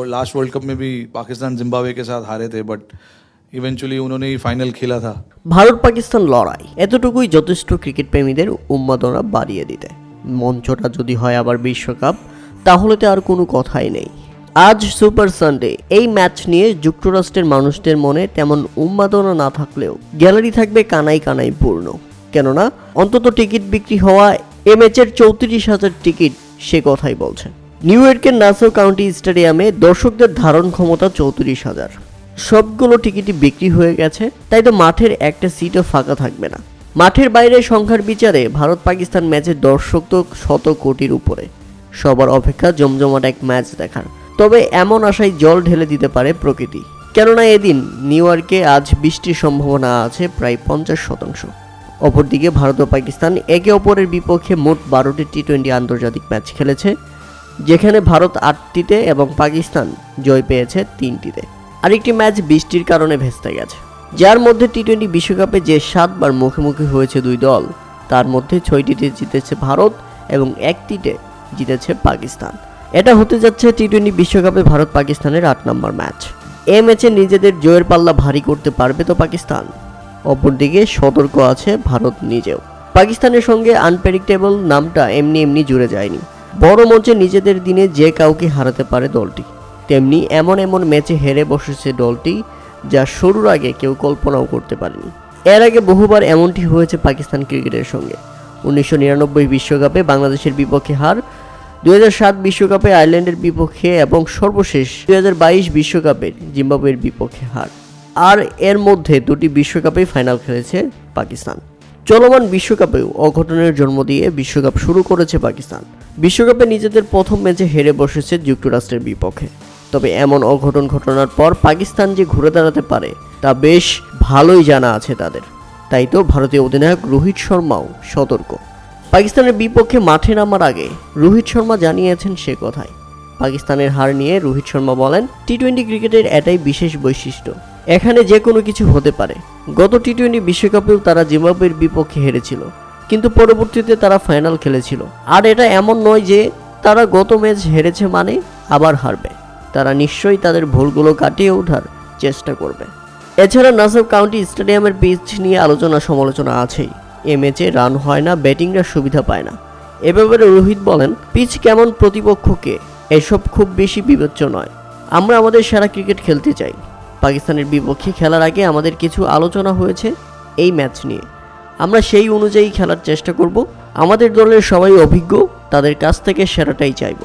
और last world cup में भी पाकिस्तान जिम्बाब्वे के साथ हारे थे बट इवेंचुअली उन्होंने ही फाइनल खेला था ভারত পাকিস্তান লড়াই এতটুকুই যথেষ্ট ক্রিকেট প্রেমীদের উন্মাদনা বাড়িয়ে দিতে মঞ্চটা যদি হয় আবার বিশ্বকাপ তাহলে তো আর কোনো কথাই নেই আজ সুপার সানডে এই ম্যাচ নিয়ে যুক্তরাষ্ট্রের মানুষদের মনে তেমন উন্মাদনা না থাকলেও গ্যালারি থাকবে কানাই কানাই পূর্ণ কেননা অন্তত টিকিট বিক্রি হওয়া এ ম্যাচের চৌত্রিশ হাজার টিকিট সে কথাই বলছে নিউ ইয়র্কের নাসো কাউন্টি স্টেডিয়ামে দর্শকদের ধারণ ক্ষমতা চৌত্রিশ হাজার। সবগুলো টিকিটই বিক্রি হয়ে গেছে, তাই তো মাঠের একটা সিটও ফাঁকা থাকবে না। মাঠের বাইরে সংখ্যার বিচারে ভারত পাকিস্তান ম্যাচের দর্শক তো শত কোটির উপরে। সবার অপেক্ষা জমজমাট এক ম্যাচ দেখার। তবে এমন আশায় জল ঢেলে দিতে পারে প্রকৃতি। কেননা এদিন নিউ ইয়র্কে আজ বৃষ্টির সম্ভাবনা আছে প্রায় পঞ্চাশ শতাংশ। অপরদিকে ভারত ও পাকিস্তান একে অপরের বিপক্ষে মোট বারোটি টি টোয়েন্টি আন্তর্জাতিক ম্যাচ খেলেছে। যেখানে ভারত আটটিতে এবং পাকিস্তান জয় পেয়েছে তিনটিতে। আরেকটি ম্যাচ বৃষ্টির কারণে ভেস্তে গেছে। যার মধ্যে টি টোয়েন্টি বিশ্বকাপে যে সাতবার মুখোমুখি হয়েছে দুই দল, তার মধ্যে ছয়টিতে জিতেছে ভারত এবং একটিতে জিতেছে পাকিস্তান। এটা হতে যাচ্ছে টি টোয়েন্টি বিশ্বকাপে ভারত পাকিস্তানের আট নম্বর ম্যাচ। এ ম্যাচে নিজেদের জয়ের পাল্লা ভারী করতে পারবে তো পাকিস্তান। অপরদিকে সতর্ক আছে ভারত নিজেও। পাকিস্তানের সঙ্গে আনপ্রেডিক্টেবল নামটা এমনি এমনি জুড়ে যায়নি। বড় মঞ্চে নিজেদের দিনে যে কাউকে হারাতে পারে দলটি। তেমনি এমন এমন ম্যাচে হেরে বসেছে দলটি, যা শুরুর আগে কেউ কল্পনাও করতে পারেনি। এর আগে বহুবার এমনটি হয়েছে পাকিস্তান ক্রিকেটের সঙ্গে। উনিশশো নিরানব্বই বিশ্বকাপে বাংলাদেশের বিপক্ষে হার, দুই সাত বিশ্বকাপে আয়ারল্যান্ডের বিপক্ষে এবং সর্বশেষ দুই বাইশ বিশ্বকাপের জিম্বাবুয়ের বিপক্ষে হার। আর এর মধ্যে দুটি বিশ্বকাপেই ফাইনাল খেলেছে পাকিস্তান। চলমান বিশ্বকাপেও অঘটনের জন্ম দিয়ে বিশ্বকাপ শুরু করেছে পাকিস্তান। বিশ্বকাপে নিজেদের প্রথম ম্যাচে হেরে বসেছে যুক্তরাষ্ট্রের বিপক্ষে। তবে এমন অঘটন ঘটনার পর পাকিস্তান যে ঘুরে দাঁড়াতে পারে, তা বেশ ভালোই জানা আছে তাদের। তাই তো ভারতীয় অধিনায়ক রোহিত শর্মাও সতর্ক। পাকিস্তানের বিপক্ষে মাঠে নামার আগে রোহিত শর্মা জানিয়েছেন সে কথায় পাকিস্তানের হার নিয়ে রোহিত শর্মা বলেন টি টোয়েন্টি ক্রিকেটের এটাই বিশেষ বৈশিষ্ট্য। এখানে যে কোনো কিছু হতে পারে। গত টি টোয়েন্টি বিশ্বকাপেও তারা জিম্বাবুয়ের বিপক্ষে হেরেছিল, কিন্তু পরবর্তীতে তারা ফাইনাল খেলেছিল। আর এটা এমন নয় যে তারা গত ম্যাচ হেরেছে মানে আবার হারবে। তারা নিশ্চয়ই তাদের ভুলগুলো কাটিয়ে ওঠার চেষ্টা করবে। এছাড়া নাসব কাউন্টি স্টেডিয়ামের পিচ নিয়ে আলোচনা সমালোচনা আছেই। এ ম্যাচে রান হয় না, ব্যাটিংরা সুবিধা পায় না। এ ব্যাপারে রোহিত বলেন, পিচ কেমন প্রতিপক্ষকে এসব খুব বেশি বিবেচ্য নয়। আমরা আমাদের সেরা ক্রিকেট খেলতে চাই। পাকিস্তানের বিপক্ষে খেলার আগে আমাদের কিছু আলোচনা হয়েছে এই ম্যাচ নিয়ে। আমরা সেই অনুযায়ী খেলার চেষ্টা করব। আমাদের দলের সবাই অভিজ্ঞ, তাদের কাছ থেকে সেরাটাই চাইব।